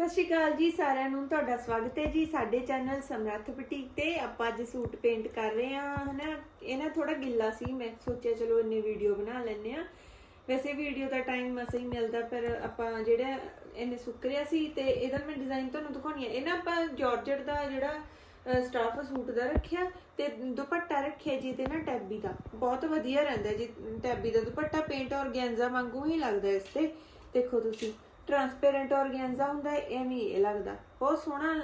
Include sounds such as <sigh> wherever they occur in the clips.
ਸਤਿ ਸ਼੍ਰੀ ਅਕਾਲ ਜੀ ਸਾਰਿਆਂ ਨੂੰ, ਤੁਹਾਡਾ ਸਵਾਗਤ ਹੈ ਜੀ ਸਾਡੇ ਚੈਨਲ ਸਮਰੱਥ ਬੁਟੀਕ ਤੇ। ਆਪਾਂ ਅੱਜ ਸੂਟ ਪੇਂਟ ਕਰ ਰਹੇ ਹਾਂ, ਹਨਾ? ਇਹ ਨਾ ਥੋੜਾ ਗਿੱਲਾ ਸੀ, ਮੈਂ ਸੋਚਿਆ ਚਲੋ ਇੰਨੇ ਵੀਡੀਓ ਬਣਾ ਲੈਂਦੇ ਆ ਵੈਸੇ ਵੀਡੀਓ ਦਾ ਟਾਈਮ ਮਸਾਂ ਹੀ ਮਿਲਦਾ, ਪਰ ਆਪਾਂ ਜਿਹੜਾ ਇਹਨੇ ਸੁੱਕ ਰਿਹਾ ਸੀ ਤੇ ਇਹਦਾ ਮੈਂ ਡਿਜ਼ਾਈਨ ਤੁਹਾਨੂੰ ਦਿਖਾਉਣੀ ਹੈ। ਇਹ ਨਾ ਆਪਾਂ ਜਾਰਜਟ ਦਾ ਜਿਹੜਾ ਸਟਾਫ ਸੂਟ ਦਾ ਰੱਖਿਆ ਤੇ ਦੁਪੱਟਾ ਰੱਖਿਆ ਜੀ ਤੇ ਨਾ ਟੈਬੀ ਦਾ। ਬਹੁਤ ਵਧੀਆ ਰਹਿੰਦਾ ਜੀ, ਟੈਬੀ ਦਾ ਦੁਪੱਟਾ ਪੇਂਟ ਔਰਗੈਂਜ਼ਾ ਵਾਂਗੂ ਹੀ ਲੱਗਦਾ ਇਸ ਤੇ। ਦੇਖੋ ਤੁਸੀਂ। ਟਰਾਂਸਪੇਰੈਂਟ ਔਰਗੈਂਜ਼ਾ ਹੁੰਦਾ ਹੈ, ਐਵੇਂ ਹੀ ਇਹ ਲੱਗਦਾ। ਬਹੁਤ ਸੋਹਣਾ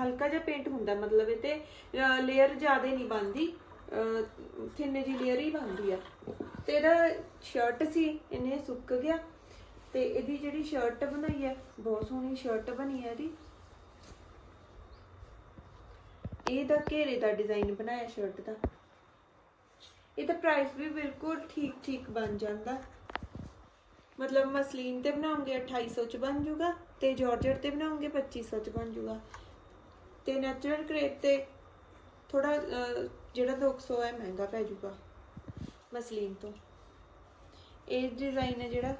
ਹਲਕਾ ਜਿਹਾ ਪੇਂਟ ਹੁੰਦਾ ਮਤਲਬ ਇਹ ਤੇ ਲੇਅਰ ਜ਼ਿਆਦਾ ਨਹੀਂ ਬਣਦੀ ਥਿੰਨ ਜੀ ਲੇਅਰ ਹੀ ਬਣਦੀ ਆ। ਤੇ ਇਹਦਾ ਸ਼ਰਟ ਸੀ ਇਹਨੇ ਸੁੱਕ ਗਿਆ। ਤੇ ਇਹਦੀ ਜਿਹੜੀ ਸ਼ਰਟ ਬਣਾਈ ਹੈ ਬਹੁਤ ਸੋਹਣੀ ਸ਼ਰਟ ਬਣੀ ਹੈ ਇਹਦੀ। ਇਹਦਾ ਘੇਰੇ ਦਾ ਡਿਜ਼ਾਈਨ ਬਣਾਇਆ ਸ਼ਰਟ ਦਾ। ਇਹਦਾ ਪ੍ਰਾਈਸ ਵੀ ਬਿਲਕੁਲ ਠੀਕ ਠੀਕ ਬਣ ਜਾਂਦਾ। ਮਤਲਬ ਮਸਲੀਨ ਤੇ ਬਣਾਉਂਗੇ 2800 ਚ ਬਣ ਜਾਊਗਾ ਤੇ ਜਾਰਜਟ ਤੇ ਬਣਾਉਂਗੇ 2500 ਚ ਬਣ ਜਾਊਗਾ ਤੇ ਨੈਚੁਰਲ ਕ੍ਰੇਪ ਤੇ ਥੋੜਾ ਜਿਹੜਾ 200 ਹੈ, ਮਹਿੰਗਾ ਪੈ ਜਾਊਗਾ ਮਸਲੀਨ ਤੋਂ। ਇਹ ਡਿਜ਼ਾਈਨ ਹੈ ਜਿਹੜਾ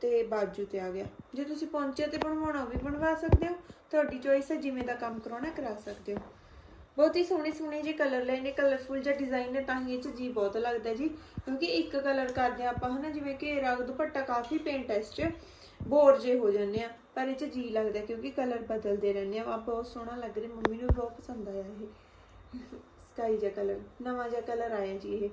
ਤੇ ਬਾਜੂ ਤੇ ਆ ਗਿਆ। ਜੇ ਤੁਸੀਂ ਪੌਂਚੇ ਤੇ ਬਣਵਾਉਣਾ, ਉਹ ਵੀ ਬਣਵਾ ਸਕਦੇ ਹੋ। ਤੁਹਾਡੀ ਚੋਇਸ ਹੈ, ਜਿਵੇਂ ਦਾ ਕੰਮ ਕਰਾਉਣਾ, ਕਰਾ ਸਕਦੇ ਹੋ। ਬਹੁਤ ਹੀ ਸੋਹਣੇ ਸੋਹਣੇ ਜੇ ਕਲਰ ਲਏ ਨੇ ਕਲਰਫੁਲ ਜਿਹਾ ਡਿਜ਼ਾਈਨ ਨੇ, ਤਾਂ ਹੀ ਇਹ ਚ ਜੀ ਬਹੁਤ ਲੱਗਦਾ ਜੀ। ਕਿਉਂਕਿ ਇੱਕ ਕਲਰ ਕਰਦੇ ਹਾਂ ਆਪਾਂ ਹਨਾ, ਜਿਵੇਂ ਘੇਰਾ ਦੁਪੱਟਾ ਕਾਫੀ ਪੇਂਟ ਹੈ ਇਸ ਚ ਬੋਰ ਜੇ ਹੋ ਜਾਂਦੇ ਆ, ਪਰ ਇਹ ਚ ਜੀ ਲੱਗਦਾ ਕਿਉਂਕਿ ਕਲਰ ਬਦਲਦੇ ਰਹਿੰਦੇ ਆ। ਆ ਬਹੁਤ ਸੋਹਣਾ ਲੱਗ ਰਿਹਾ, ਮੰਮੀ ਨੂੰ ਬਹੁਤ ਪਸੰਦ ਆਇਆ ਇਹ। <laughs> ਸਕਾਈ ਜਿਹਾ ਕਲਰ ਨਵਾਂ ਜਿਹਾ ਕਲਰ ਆਇਆ ਜੀ ਇਹ।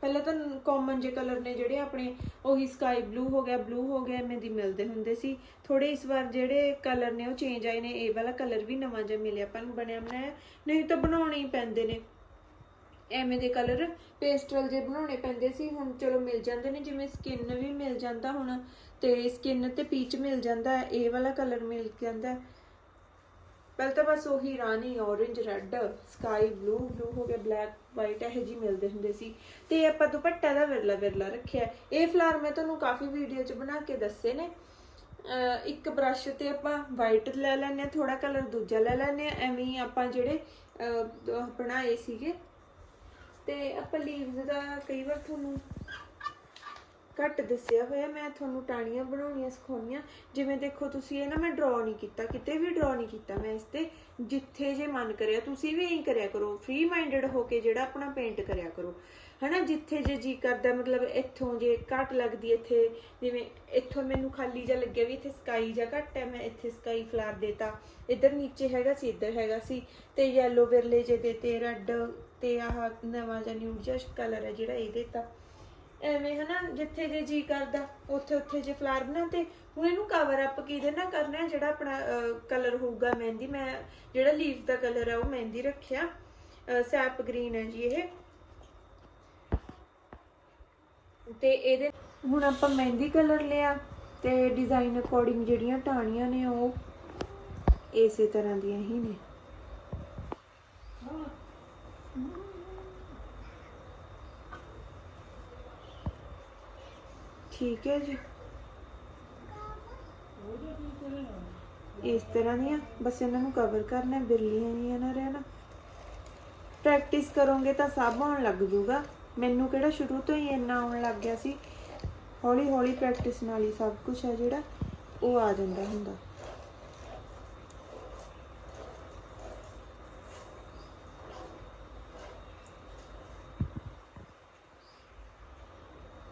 ਪਹਿਲਾਂ ਤਾਂ ਕਾਮਨ ਜੇ ਕਲਰ ਨੇ ਜਿਹੜੇ ਆਪਣੇ, ਉਹੀ ਸਕਾਈ ਬਲੂ ਹੋ ਗਿਆ ਬਲੂ ਹੋ ਗਿਆ, ਐਵੇਂ ਦੀ ਮਿਲਦੇ ਹੁੰਦੇ ਸੀ। ਥੋੜੇ ਇਸ ਵਾਰ ਜਿਹੜੇ ਕਲਰ ਨੇ ਉਹ ਚੇਂਜ ਆਏ ਨੇ, ਇਹ ਵਾਲਾ ਕਲਰ ਵੀ ਨਵਾਂ ਜਿਹਾ ਮਿਲਿਆ, ਆਪਾਂ ਨੂੰ ਬਣਿਆ ਬਣਾਇਆ। ਨਹੀਂ ਤਾਂ ਬਣਾਉਣੇ ਹੀ ਪੈਂਦੇ ਨੇ। ਐਵੇਂ ਦੇ ਕਲਰ ਪੇਸਟਲ ਜੇ ਬਣਾਉਣੇ ਪੈਂਦੇ ਸੀ, ਹੁਣ ਚਲੋ ਮਿਲ ਜਾਂਦੇ ਨੇ, ਜਿਵੇਂ ਸਕਿਨ ਵੀ ਮਿਲ ਜਾਂਦਾ ਹੁਣ, ਤੇ ਸਕਿਨ ਤੇ ਪੀਚ ਮਿਲ ਜਾਂਦਾ, ਇਹ ਵਾਲਾ ਕਲਰ ਮਿਲ ਜਾਂਦਾ। ਪਹਿਲਾਂ ਤਾਂ ਬਸ ਉਹੀ ਰਾਣੀ orange red sky blue blue ਹੋ ਗਿਆ ਬਲੈਕ ਵਾਈਟ ਇਹ ਜੀ ਮਿਲਦੇ ਹੁੰਦੇ ਸੀ। ਤੇ ਆਪਾਂ ਦੁਪੱਟਾ ਦਾ ਵਿਰਲਾ ਵਿਰਲਾ ਰੱਖਿਆ। ਇਹ ਫਲਾਰ ਮੈਂ ਤੁਹਾਨੂੰ ਕਾਫੀ ਵੀਡੀਓ 'ਚ ਬਣਾ ਕੇ ਦੱਸੇ ਨੇ। ਅਹ ਇੱਕ ਬ੍ਰਸ਼ ਤੇ ਆਪਾਂ ਵਾਈਟ ਲੈ ਲੈਂਦੇ ਆ ਥੋੜਾ ਕਲਰ ਦੂਜਾ ਲੈ ਲੈਂਦੇ ਆ ਐਵੇਂ ਆਪਾਂ ਜਿਹੜੇ ਬਣਾਏ ਸੀਗੇ। ਤੇ ਆਪਾਂ ਲੀਵਸ ਦਾ ਕਈ ਵਾਰ ਤੁਹਾਨੂੰ ਘੱਟ ਦੱਸਿਆ ਹੋਇਆ, ਮੈਂ ਤੁਹਾਨੂੰ ਟਾਣੀਆਂ ਬਣਾਉਣੀਆਂ ਸਿਖਾਉਣੀਆਂ ਜਿਵੇਂ ਦੇਖੋ, ਤੁਸੀਂ ਇਹ ਨਾ ਮੈਂ ਡਰਾ ਨਹੀਂ ਕੀਤਾ, ਕਿਤੇ ਵੀ ਡਰਾ ਨਹੀਂ ਕੀਤਾ ਮੈਂ ਇਸ ਤੇ। ਜਿੱਥੇ ਜੇ ਮਨ ਕਰਿਆ, ਤੁਸੀਂ ਵੀ ਐਂ ਕਰਿਆ ਕਰੋ ਫ੍ਰੀ ਮਾਈਂਡਡ ਹੋ ਕੇ ਜਿਹੜਾ ਆਪਣਾ ਪੇਂਟ ਕਰਿਆ ਕਰੋ। ਹਨਾ, ਜਿੱਥੇ ਜੇ ਜੀ ਕਰਦਾ, ਮਤਲਬ ਇੱਥੋਂ ਜੇ ਘੱਟ ਲੱਗਦੀ ਇੱਥੇ, ਜਿਵੇਂ ਇੱਥੋਂ ਮੈਨੂੰ ਖਾਲੀ ਜਿਹਾ ਲੱਗਿਆ ਵੀ ਇੱਥੇ ਸਕਾਈ ਜਿਹਾ ਘੱਟ ਹੈ, ਮੈਂ ਇੱਥੇ ਸਕਾਈ ਫਲਾਰ ਦੇਤਾ। ਇੱਧਰ ਨੀਚੇ ਹੈਗਾ ਸੀ, ਇੱਧਰ ਹੈਗਾ ਸੀ। ਤੇ ਯੈਲੋ ਵਿਰਲੇ ਜੇ ਦੇ ਤੇ ਰੈੱਡ ਤੇ ਆਹ ਨਵਾਂ ਜਿਹਾ ਨਿਊਡ ਜਿਹਾ ਕਲਰ ਹੈ ਜਿਹੜਾ ਇਹ ਦੇਤਾ। ਐਵੇਂ ਹਨਾ, ਜਿੱਥੇ ਜੇ ਜੀ ਕਰਦਾ, ਉੱਥੇ ਉੱਥੇ ਜੇ ਫਲਾਰ ਬਣਾ ਹੁਣ ਇਹਨੂੰ ਕਵਰ ਅਪ ਕਿਹਦੇ ਨਾਲ ਕਰਨਾ ਹੈ? ਜਿਹੜਾ ਆਪਣਾ ਕਲਰ ਹੋਊਗਾ ਮਹਿੰਦੀ। ਮੈਂ ਜਿਹੜਾ ਲੀਵ ਦਾ ਕਲਰ ਹੈ ਉਹ ਮਹਿੰਦੀ ਰੱਖਿਆ। ਸੈਪ ਗ੍ਰੀਨ ਹੈ ਜੀ ਇਹ। ਤੇ ਇਹਦੇ ਹੁਣ ਆਪਾਂ ਮਹਿੰਦੀ ਕਲਰ ਲਿਆ, ਤੇ ਡਿਜ਼ਾਈਨ ਅਕੋਰਡਿੰਗ ਜਿਹੜੀਆਂ ਟਾਣੀਆਂ ਨੇ ਉਹ, ਇਸੇ ਤਰ੍ਹਾਂ ਦੀਆਂ ਹੀ ਨੇ। ਠੀਕ ਹੈ ਜੀ। ਇਸ ਤਰ੍ਹਾਂ ਦੀਆਂ ਬਸ ਇਹਨਾਂ ਨੂੰ ਕਵਰ ਕਰਨਾ ਬਿਰਲੀਆਂ ਨਹੀਂ ਨਾ ਰਹਿਣਾ। ਪ੍ਰੈਕਟਿਸ ਕਰੋਗੇ ਤਾਂ ਸਭ ਆਉਣ ਲੱਗ ਜੂਗਾ। ਮੈਨੂੰ ਕਿਹੜਾ ਸ਼ੁਰੂ ਤੋਂ ਹੀ ਇੰਨਾ ਆਉਣ ਲੱਗ ਗਿਆ ਸੀ। ਹੌਲੀ ਹੌਲੀ ਪ੍ਰੈਕਟਿਸ ਨਾਲ ਹੀ ਸਭ ਕੁਝ ਹੈ ਜਿਹੜਾ, ਉਹ ਆ ਜਾਂਦਾ ਹੁੰਦਾ।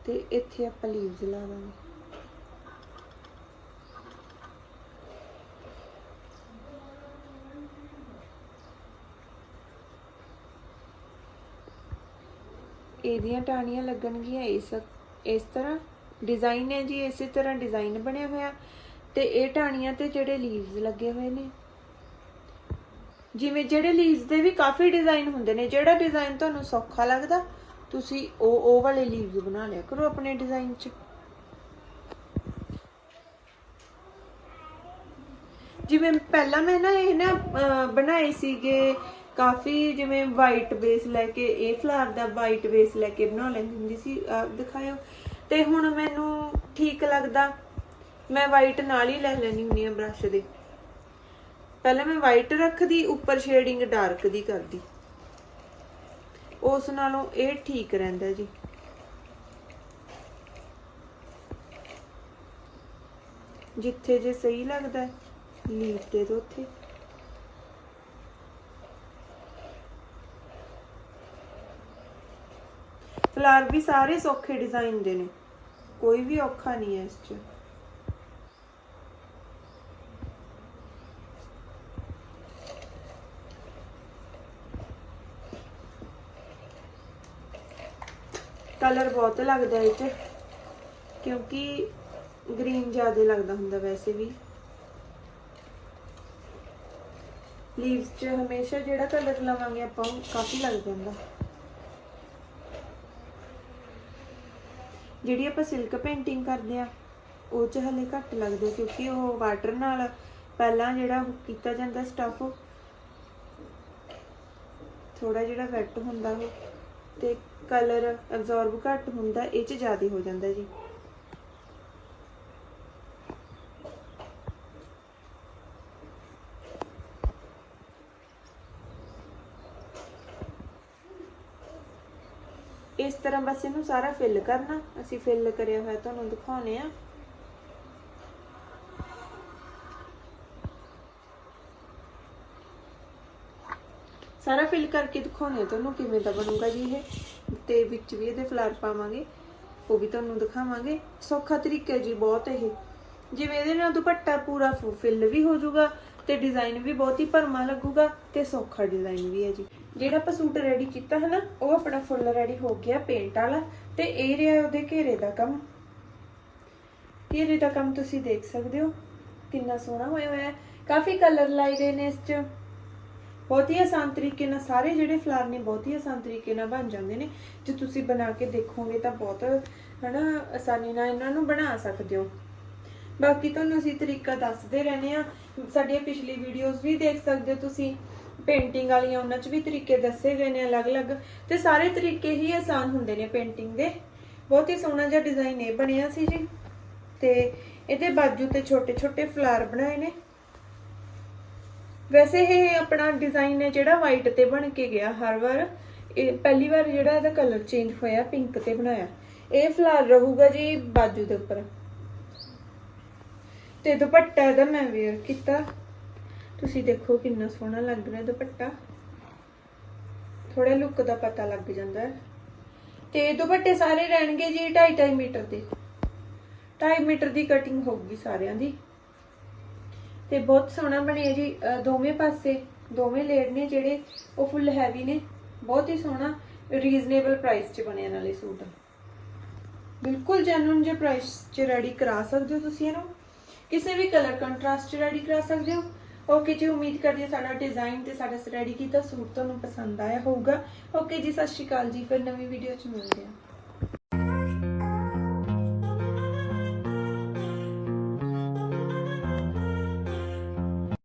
ਤੇ ਇੱਥੇ ਆਪਾਂ ਲੀਵਸ ਲਾ ਦਾਂਗੇ ਇਹਦੀਆਂ ਟਾਣੀਆਂ ਲੱਗਣਗੀਆਂ ਇਸ ਇਸ ਤਰ੍ਹਾਂ। ਡਿਜ਼ਾਈਨ ਹੈ ਜੀ, ਇਸੇ ਤਰ੍ਹਾਂ ਡਿਜ਼ਾਈਨ ਬਣਿਆ ਹੋਇਆ। ਤੇ ਇਹ ਟਾਣੀਆਂ ਤੇ ਜਿਹੜੇ ਲੀਵਸ ਲੱਗੇ ਹੋਏ ਨੇ। ਜਿਵੇਂ ਜਿਹੜੇ ਲੀਵਸ ਦੇ ਵੀ ਕਾਫੀ ਡਿਜ਼ਾਈਨ ਹੁੰਦੇ ਨੇ। ਜਿਹੜਾ ਡਿਜ਼ਾਈਨ ਤੁਹਾਨੂੰ ਸੌਖਾ ਲੱਗਦਾ ਤੁਸੀਂ ਉਹ ਉਹ ਵਾਲੇ ਲੀਵਸ ਬਣਾ ਲਿਆ ਕਰੋ ਆਪਣੇ ਡਿਜ਼ਾਈਨ 'ਚ। ਜਿਵੇਂ ਪਹਿਲਾਂ ਮੈਂ ਨਾ ਇਹ ਨਾ ਬਣਾਏ ਸੀਗੇ ਕਾਫੀ ਜਿਵੇਂ ਵਾਈਟ ਬੇਸ ਲੈ ਕੇ, ਇਹ ਫਲਾਰ ਦਾ ਵਾਈਟ ਬੇਸ ਲੈ ਕੇ ਬਣਾ ਲੈਂਦੀ ਹੁੰਦੀ ਸੀ ਦਿਖਾਇਓ। ਤੇ ਹੁਣ ਮੈਨੂੰ ਠੀਕ ਲੱਗਦਾ, ਮੈਂ ਵਾਈਟ ਨਾਲ ਹੀ ਲੈ ਲੈਣੀ ਹੁੰਦੀ ਆ ਬ੍ਰਸ਼ ਦੇ। ਪਹਿਲਾਂ ਮੈਂ ਵਾਈਟ ਰੱਖਦੀ, ਉੱਪਰ ਸ਼ੇਡਿੰਗ ਡਾਰਕ ਦੀ ਕਰਦੀ। ਉਸ ਨਾਲੋਂ ਇਹ ਠੀਕ ਰਹਿੰਦਾ ਜੀ। ਜਿੱਥੇ ਜੇ ਸਹੀ ਲੱਗਦਾ ਹੈ ਦੇ ਦਿਓ ਉੱਥੇ। ਫਲਾਰ ਵੀ ਸਾਰੇ ਸੌਖੇ ਡਿਜ਼ਾਈਨ ਦੇ ਨੇ, ਕੋਈ ਵੀ ਔਖਾ ਨਹੀਂ ਹੈ ਇਸ 'ਚ। ਕਲਰ ਬਹੁਤ ਲੱਗਦਾ ਇਹ 'ਚ। ਕਿਉਂਕਿ ਗ੍ਰੀਨ ਜ਼ਿਆਦਾ ਲੱਗਦਾ ਹੁੰਦਾ ਵੈਸੇ ਵੀ। ਲੀਵਸ 'ਚ ਹਮੇਸ਼ਾ ਜਿਹੜਾ ਕਲਰ ਲਵਾਂਗੇ ਆਪਾਂ ਉਹ ਕਾਫੀ ਲੱਗ ਜਾਂਦਾ। ਜਿਹੜੀ ਆਪਾਂ ਸਿਲਕ ਪੇਂਟਿੰਗ ਕਰਦੇ ਆ, ਉਹ 'ਚ ਹਲੇ ਘੱਟ ਲੱਗਦਾ ਕਿਉਂਕਿ ਉਹ ਵਾਟਰ ਨਾਲ ਪਹਿਲਾਂ ਜਿਹੜਾ ਕੀਤਾ ਜਾਂਦਾ ਸਟਫ ਥੋੜਾ ਜਿਹੜਾ ਵੈਟ ਹੁੰਦਾ ਉਹ ਤੇ ਕਲਰ ਅਬਜ਼ੌਰਬ ਘੱਟ ਹੁੰਦਾ, ਇਹ 'ਚ ਜ਼ਿਆਦਾ ਹੋ ਜਾਂਦਾ ਜੀ। ਇਸ ਤਰ੍ਹਾਂ ਬਸ ਇਹਨੂੰ ਸਾਰਾ ਫਿਲ ਕਰਨਾ। ਅਸੀਂ ਫਿਲ ਕਰਿਆ ਹੋਇਆ, ਤੁਹਾਨੂੰ ਦਿਖਾਉਨੇ ਆ। ਸਾਰਾ ਫਿਲ ਕਰਕੇ ਦਿਖਾਉਣੇ ਤੁਹਾਨੂੰ ਕਿਵੇਂ ਦਾ ਬਣੂਗਾ ਜੀ ਇਹ। ਤੇ ਵਿੱਚ ਵੀ ਇਹਦੇ ਫਲਾਰ ਪਾਵਾਂਗੇ, ਉਹ ਵੀ ਤੁਹਾਨੂੰ ਦਿਖਾਵਾਂਗੇ। ਸੌਖਾ ਤਰੀਕਾ ਜੀ ਬਹੁਤ ਇਹ। ਜਿਵੇਂ ਇਹਦੇ ਨਾਲ ਦੁਪੱਟਾ ਪੂਰਾ ਫਿਲ ਵੀ ਹੋ ਜਾਊਗਾ ਤੇ ਡਿਜ਼ਾਈਨ ਵੀ ਬਹੁਤ ਹੀ ਭਰਮਾ ਲੱਗੂਗਾ ਤੇ ਸੌਖਾ ਡਿਜ਼ਾਈਨ ਵੀ ਹੈ ਜੀ। ਜਿਹੜਾ ਆਪਾਂ ਸੂਟ ਰੈਡੀ ਕੀਤਾ ਹੈ ਨਾ, ਉਹ ਆਪਣਾ ਫੁੱਲ ਰੈਡੀ ਹੋ ਗਿਆ ਪੇਂਟ ਵਾਲਾ ਤੇ ਇਹ ਰਿਹਾ ਉਹਦੇ ਘੇਰੇ ਦਾ ਕੰਮ। ਘੇਰੇ ਦਾ ਕੰਮ ਤੁਸੀਂ ਦੇਖ ਸਕਦੇ ਹੋ, ਕਿੰਨਾ ਸੋਹਣਾ ਹੋਇਆ ਹੋਇਆ ਹੈ। ਕਾਫੀ ਕਲਰ ਲਾਏ ਗਏ ਨੇ ਇਸ 'ਚ। ਬਹੁਤ ਹੀ ਆਸਾਨ ਤਰੀਕੇ ਨਾਲ ਸਾਰੇ ਜਿਹੜੇ ਫਲਾਰ ਨੇ ਬਹੁਤ ਹੀ ਆਸਾਨ ਤਰੀਕੇ ਨਾਲ ਬਣ ਜਾਂਦੇ ਨੇ। ਜੇ ਤੁਸੀਂ ਬਣਾ ਕੇ ਦੇਖੋਗੇ ਤਾਂ ਬਹੁਤ, ਹਨਾ, ਆਸਾਨੀ ਨਾਲ ਇਹਨਾਂ ਨੂੰ ਬਣਾ ਸਕਦੇ ਹੋ। ਬਾਕੀ ਤੁਹਾਨੂੰ ਅਸੀਂ ਤਰੀਕਾ ਦੱਸਦੇ ਰਹਿੰਦੇ ਆ ਸਾਡੀਆਂ ਪਿਛਲੀ ਵੀਡੀਓਜ਼ ਵੀ ਦੇਖ ਸਕਦੇ ਹੋ ਤੁਸੀਂ। ਪੇਂਟਿੰਗ ਵਾਲੀਆਂ ਉਹਨਾਂ 'ਚ ਵੀ ਤਰੀਕੇ ਦੱਸੇ ਗਏ ਨੇ ਅਲੱਗ-ਅਲੱਗ। ਤੇ ਸਾਰੇ ਤਰੀਕੇ ਹੀ ਆਸਾਨ ਹੁੰਦੇ ਨੇ ਪੇਂਟਿੰਗ ਦੇ। ਬਹੁਤ ਹੀ ਸੋਹਣਾ ਜਿਹਾ ਡਿਜ਼ਾਈਨ ਇਹ ਬਣਿਆ ਸੀ ਜੀ। ਤੇ ਇਹਦੇ ਬਾਜੂ ਤੇ ਛੋਟੇ-ਛੋਟੇ ਫਲਾਰ ਬਣਾਏ ਨੇ। ਵੈਸੇ ਇਹ ਆਪਣਾ ਡਿਜ਼ਾਈਨ ਹੈ ਜਿਹੜਾ ਵਾਈਟ ਤੇ ਬਣ ਕੇ ਗਿਆ ਹਰ ਵਾਰ। ਇਹ ਪਹਿਲੀ ਵਾਰ ਜਿਹੜਾ ਇਹਦਾ ਕਲਰ ਚੇਂਜ ਹੋਇਆ ਪਿੰਕ ਤੇ ਬਣਾਇਆ। ਇਹ ਫਲਾਰ ਰਹੂਗਾ ਜੀ ਬਾਜੂ ਦੇ ਉੱਪਰ। ਤੇ ਦੁਪੱਟਾ ਇਹਦਾ ਮੈਂ ਵੇਅਰ ਕੀਤਾ। ਤੁਸੀਂ ਦੇਖੋ ਕਿੰਨਾ ਸੋਹਣਾ ਲੱਗ ਰਿਹਾ ਦੁਪੱਟਾ। ਥੋੜਾ ਲੁੱਕ ਦਾ ਪਤਾ ਲੱਗ ਜਾਂਦਾ ਹੈ। ਤੇ ਦੁਪੱਟੇ ਸਾਰੇ ਰਹਿਣਗੇ ਜੀ 2.5 ਮੀਟਰ ਦੇ। 2.5 ਮੀਟਰ ਦੀ ਕਟਿੰਗ ਹੋਊਗੀ ਸਾਰਿਆਂ ਦੀ। ਤੇ ਬਹੁਤ ਸੋਹਣਾ ਬਣਿਆ ਜੀ। ਦੋਵੇਂ ਪਾਸੇ, ਦੋਵੇਂ ਲੇਅਰ ਨੇ ਜਿਹੜੇ, ਉਹ ਫੁੱਲ ਹੈਵੀ ਨੇ। ਬਹੁਤ ਹੀ ਸੋਹਣਾ ਰੀਜ਼ਨੇਬਲ ਪ੍ਰਾਈਸ 'ਚ ਬਣਿਆ ਨਾਲੇ ਸੂਟ। ਬਿਲਕੁਲ ਜੈਨੂਨ ਜੇ ਪ੍ਰਾਈਸ 'ਚ ਰੈਡੀ ਕਰਾ ਸਕਦੇ ਹੋ ਤੁਸੀਂ ਇਹਨੂੰ। ਕਿਸੇ ਵੀ ਕਲਰ ਕੰਟਰਾਸਟ 'ਚ ਰੈਡੀ ਕਰਾ ਸਕਦੇ ਹੋ। ਓਕੇ ਜੀ, ਉਮੀਦ ਕਰਦੀ ਹਾਂ ਸਾਡਾ ਡਿਜ਼ਾਈਨ ਤੇ ਸਾਡਾ ਰੈਡੀ ਕੀਤਾ। ਸੂਟ ਤੁਹਾਨੂੰ ਪਸੰਦ ਆਇਆ ਹੋਊਗਾ। ਓਕੇ ਜੀ, ਸਤਿ ਸ਼੍ਰੀ ਅਕਾਲ ਜੀ। ਫਿਰ ਨਵੀਂ ਵੀਡੀਓ 'ਚ ਮਿਲਦੇ ਹਾਂ।